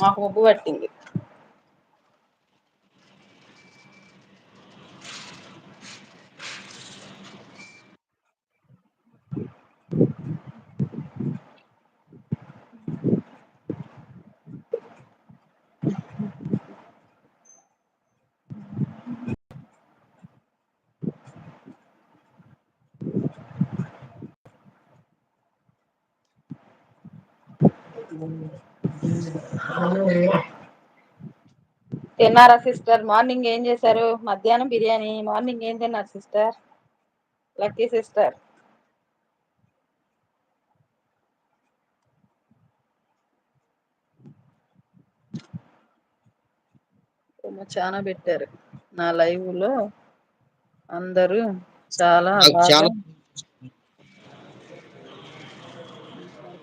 మాకు ముగ్గు పట్టింది తిన్నారా సిస్టర్? మార్నింగ్ ఏం చేశారు? మధ్యాహ్నం బిర్యానీ మార్నింగ్ ఏం తిన్నారు సిస్టర్? Lucky sister. చానా పెట్టారు. నా లైవ్లో అందరూ చాలా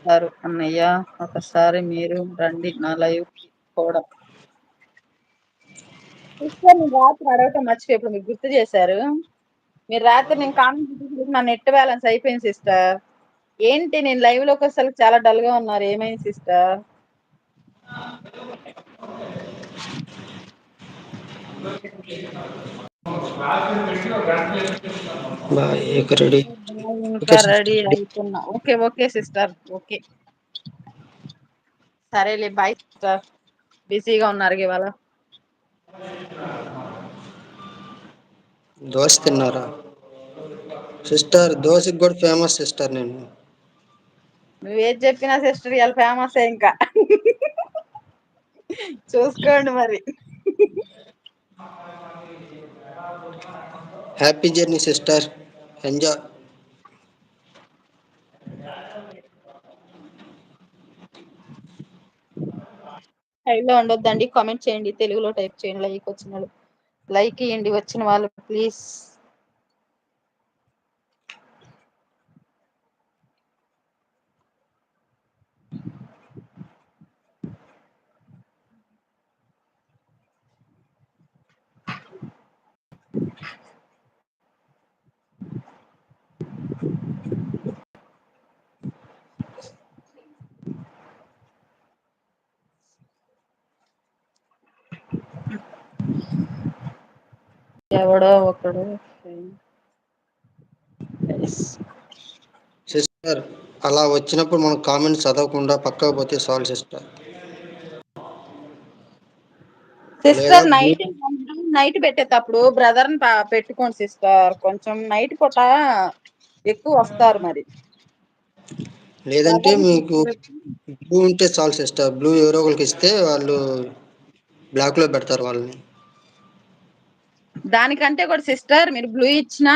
సారు అన్నయ్య ఒకసారి మీరు రండి నా లైవ్ కూడా సిస్టర్ నేను రాత్రి అడగటం మర్చిపోయి ఇప్పుడు మీకు గుర్తు చేశారు. మీరు రాత్రి నేను కామెంట్ నా నెట్ బ్యాలెన్స్ అయిపోయింది సిస్టర్. ఏంటి నేను లైవ్లోకి వచ్చేసరికి చాలా డల్గా ఉన్నారు. ఏమైంది సిస్టర్? Bye ready. ఇంకా రెడీ అవుతున్నా ఓకే ఓకే సిస్టర్ ఓకే సరేలే బాయ్ సిస్టర్ బిజీగా ఉన్నారు ఇవాళ. దోశ తిన్నారా? సిస్టర్ దోశకి కూడా ఫేమస్ సిస్టర్ నేను. నువ్వు ఏది చెప్పినా సిస్టర్ ఇవాళ ఫేమస్ ఇంకా. చూసుకోండి మరి. హ్యాపీ జర్నీ సిస్టర్ ఎంజాయ్ లైవ్లో ఉండొద్దండి. కామెంట్ చేయండి. తెలుగులో టైప్ చేయండి. లైక్ వచ్చిన వాళ్ళు. లైక్ ఇవ్వండి వచ్చిన వాళ్ళు ప్లీజ్ ఎవడో ఒకడు. సిస్టర్ అలా వచ్చినప్పుడు మనం కామెంట్ చదవకుండా పక్కకు పోతే solve sister sister night night పెట్టేటప్పుడు బ్రదర్ని పెట్టుకోండి సిస్టర్ కొంచెం నైట్ పూట ఎక్కువ వస్తారు మరి. లేదంటే మీకు బ్లూ ఉంటే చాలు సిస్టర్ బ్లూ ఎవరో ఒకరికి ఇస్తే వాళ్ళు బ్లాక్లో పెడతారు వాళ్ళని. దానికంటే కూడా సిస్టర్ మీరు బ్లూ ఇచ్చిన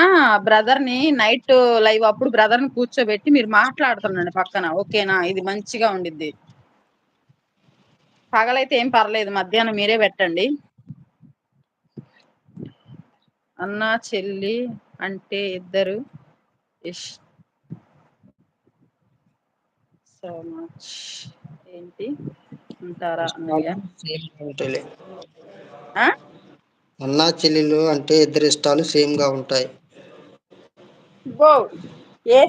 బ్రదర్ని నైట్ లైవ్ అప్పుడు బ్రదర్ని కూర్చోబెట్టి మీరు మాట్లాడుతుండండి పక్కన. ఓకేనా? ఇది మంచిగా ఉండిద్ది. పగలైతే ఏం పర్లేదు మధ్యాహ్నం మీరే పెట్టండి. అన్నా చెల్లి అంటే ఇద్దరు. ఇష్. సో మచ్ ఏంటి? ఉంటారా అన్నా చెల్లెలు అంటే ఇద్దరు ఇష్టాలు సేమ్గా ఉంటాయి. గో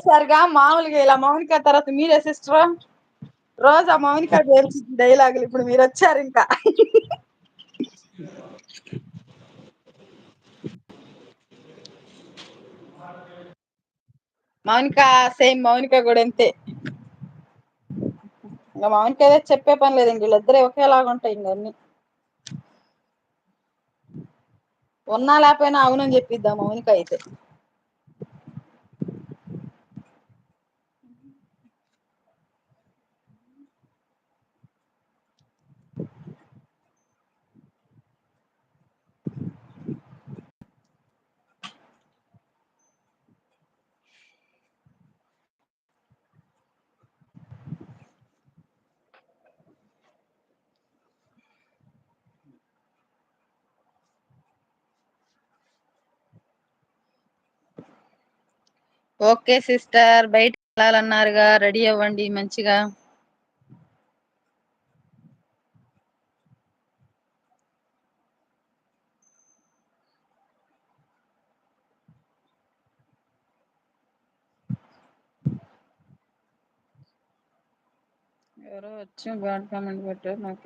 సరిగా మామూలుగా ఇలా మౌనిక తర్వాత మీరే సిస్టర్ రోజా మౌనిక పేరుస్తు డైలాగులు ఇప్పుడు మీరు వచ్చారు ఇంకా. మౌనిక సేమ్ మౌనిక కూడా అంతే. ఇంకా మౌనిక ఏదో చెప్పే పని లేదు ఇంక వీళ్ళిద్దరు ఒకేలాగా ఉంటాయి ఇంక అన్ని. ఉన్నా లేకపోయినా అవునని చెప్పిద్దాం మౌనిక అయితే. Okay sister. బయట వెళ్ళాలన్నారుగా. రెడీ అవ్వండి మంచిగా. ఎవరో వచ్చి బ్యాడ్ కామెంట్ పెట్టారు నాకు